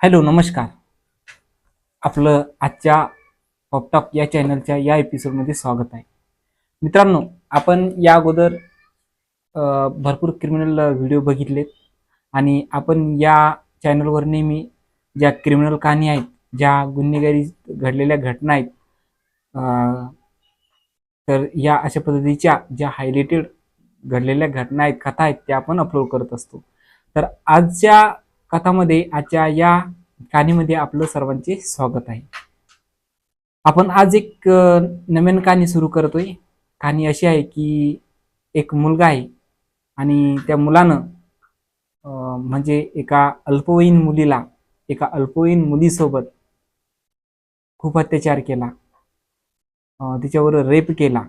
Hello नमस्कार. आपलं आजच्या पॉपटॉप या चॅनलच्या या एपिसोडमध्ये स्वागत आहे. मित्रांनो आपण या अगोदर भरपूर क्रिमिनल व्हिडिओ बघितलेत आणि आपण या चॅनलवर नेहमी ज्या क्रिमिनल कहाणी आहेत ज्या गुन्हेगारी घडलेल्या घटना आहेत तर या अशा पद्धतीच्या ज्या हायलाइटेड घडलेल्या घटना आहेत कथा आहेत त्या आपण अपलोड करत असतो. तर आजच्या कथामध्ये आजच्या या कहाणीमध्ये आपलं सर्वांचे स्वागत आहे. आपण आज एक नवीन कहाणी सुरू करतोय. कहाणी अशी आहे की एक मुलगा आहे आणि त्या मुलानं म्हणजे एका अल्पवयीन मुलीला एका अल्पवयीन मुलीसोबत खूप अत्याचार केला. तिच्यावर रेप केला.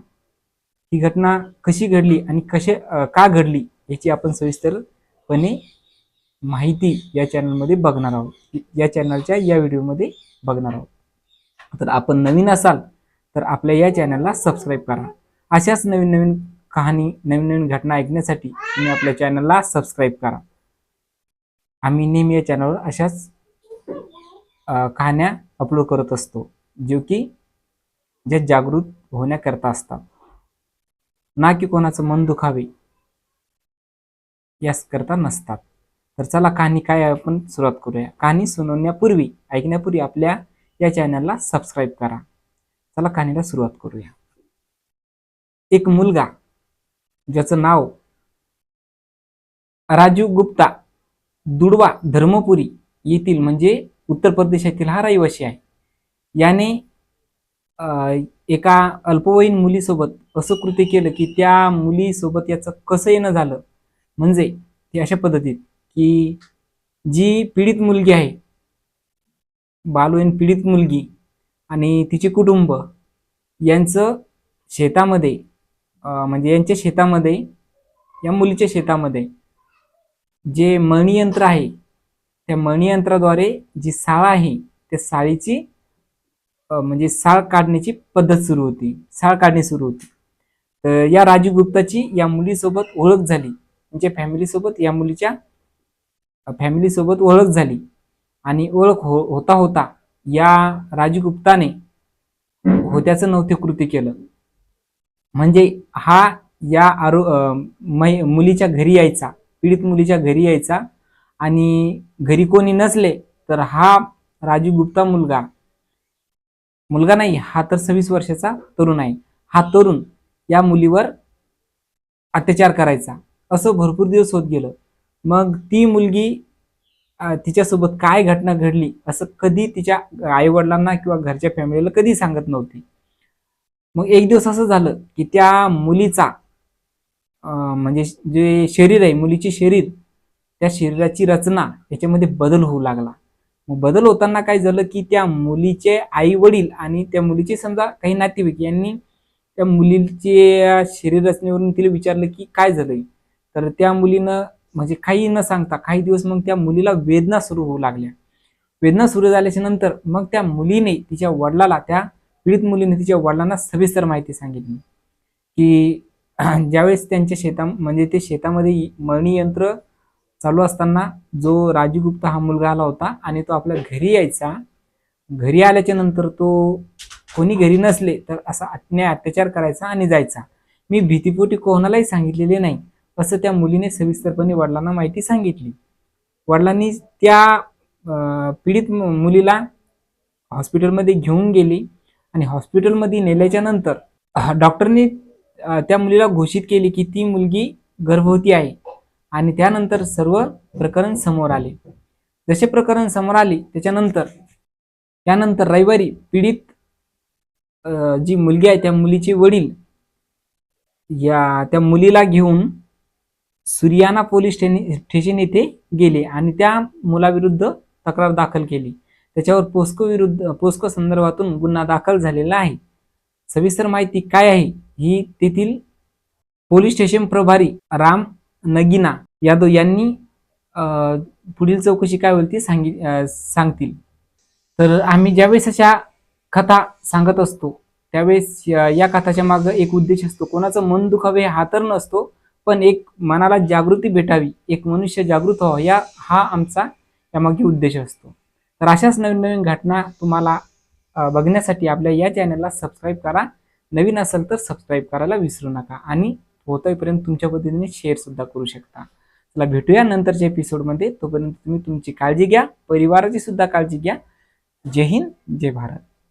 ही घटना कशी घडली आणि कसे का घडली याची आपण सविस्तरपणे माहिती या चॅनलमध्ये बघणार आहोत. या चॅनलच्या या व्हिडिओमध्ये बघणार आहोत. तर आपण नवीन असाल तर आपल्या या चॅनलला सबस्क्राईब करा. अशाच नवीन नवीन कहाणी नवीन नवीन घटना ऐकण्यासाठी तुम्ही आपल्या चॅनलला सबस्क्राईब करा. आम्ही नेहमी या चॅनलवर अशाच कहाण्या अपलोड करत असतो जो की ज्या जागृत होण्याकरता असतात. ना की कोणाचं मन दुखावे याच करता नसतात. तर चला कहाणी काय आपण सुरुवात करूया. कहाणी सुनवण्यापूर्वी ऐकण्यापूर्वी आपल्या या चॅनलला सबस्क्राईब करा. चला कहाणीला सुरुवात करूया. एक मुलगा ज्याचं नाव राजू गुप्ता दुडवा धर्मपुरी येथील म्हणजे उत्तर प्रदेशातील हा रहिवासी आहे. याने अं, एका अल्पवयीन मुलीसोबत असं कृत्य केलं की त्या मुलीसोबत याचं कसं येणं झालं? म्हणजे ते अशा पद्धतीत की जी पीडित मुलगी आहे बालवयीन पीडित मुलगी आणि तिचे कुटुंब यांचं शेतामध्ये म्हणजे यांच्या शेतामध्ये या मुलीच्या शेतामध्ये जे मणियंत्र आहे त्या मणियंत्राद्वारे जी साळ आहे त्या साळीची म्हणजे साळ काढण्याची पद्धत सुरू होती साळ काढणे सुरू होती. तर या राजू गुप्ताची या मुलीसोबत ओळख झाली. म्हणजे त्यांच्या फॅमिलीसोबत या मुलीच्या फॅमिलीसोबत ओळख झाली आणि ओळख हो होता होता या राजू गुप्ताने होत्याचं नव्हते कृत्य केलं. म्हणजे हा या आरो मुलीच्या घरी यायचा पीडित मुलीच्या घरी यायचा आणि घरी कोणी नसले तर हा राजू गुप्ता मुलगा मुलगा नाही हा तर सव्वीस वर्षाचा तरुण आहे. हा तरुण या मुलीवर अत्याचार करायचा. असं भरपूर दिवस होत गेलं. मग ती मुलगी तिच्यासोबत काय घटना घडली असं कधी तिच्या आईवडिलांना किंवा घरच्या फॅमिलीला कधी सांगत नव्हती. मग एक दिवस असं झालं की त्या मुलीचा म्हणजे जे शरीर आहे मुलीचे शरीर त्या शरीराची रचना याच्यामध्ये बदल होऊ लागला. मग बदल होताना काय झालं की त्या मुलीचे आई वडील आणि त्या मुलीचे समजा काही नातेवाईक यांनी त्या मुलीचे शरीर रचनेवरून तिला विचारलं की काय झालंय? तर त्या मुलीनं म्हणजे काही न सांगता काही दिवस मग त्या मुलीला वेदना सुरू होऊ लागल्या. वेदना सुरू झाल्याच्यानंतर मग त्या मुलीने तिच्या वडिलाला त्या पीडित मुलीने तिच्या वडिलांना सविस्तर माहिती सांगितली. की ज्यावेळेस त्यांच्या शेता म्हणजे ते शेतामध्ये मणियंत्र चालू असताना जो राजू गुप्ता हा मुलगा आला होता आणि तो आपल्या घरी यायचा घरी आल्याच्यानंतर तो कोणी घरी नसले तर असा अन्याय अत्याचार करायचा आणि जायचा. मी भीतीपोटी कोणालाही सांगितलेले नाही. असं त्या मुलीने सविस्तरपणे वडिलांना माहिती सांगितली. वडिलांनी त्या अं, पीडित मुलीला हॉस्पिटलमध्ये घेऊन गेली आणि हॉस्पिटलमध्ये नेल्याच्या नंतर डॉक्टरने डॉक्टरनी त्या मुलीला घोषित केली की ती मुलगी गर्भवती आहे आणि त्यानंतर सर्व प्रकरण समोर आले. जसे प्रकरण समोर आले त्याच्यानंतर त्यानंतर रविवारी पीडित जी मुलगी आहे त्या मुलीचे वडील या त्या मुलीला घेऊन सुरियाना पोलीस स्टेशन येथे गेले आणि त्या मुलाविरुद्ध तक्रार दाखल केली. त्याच्यावर पोस्को विरुद्ध पोस्को संदर्भातून गुन्हा दाखल झालेला आहे. सविस्तर माहिती काय आहे? ही तेथील पोलीस स्टेशन प्रभारी राम नगिना यादव यांनी पुढील चौकशी काय होईल ती सांगित सांगतील. तर आम्ही ज्यावेळेस अशा कथा सांगत असतो त्यावेळेस या या कथाच्या मागं एक उद्देश असतो. कोणाचं मन दुखावे हा तर नसतो पण एक मनाला जागृती भेटावी एक मनुष्य जागृत व्हावं या हा आमचा यामागे उद्देश असतो. तर अशाच नवीन नवीन घटना तुम्हाला बघण्यासाठी आपल्या या चॅनलला सबस्क्राईब करा. नवीन असेल तर सबस्क्राईब करायला विसरू नका आणि होतोपर्यंत तुमच्या पद्धतीने शेअरसुद्धा करू शकता. चला भेटूया नंतरच्या एपिसोडमध्ये तोपर्यंत तुम्ही तुमची काळजी घ्या परिवाराची सुद्धा काळजी घ्या. जय हिंद जय भारत.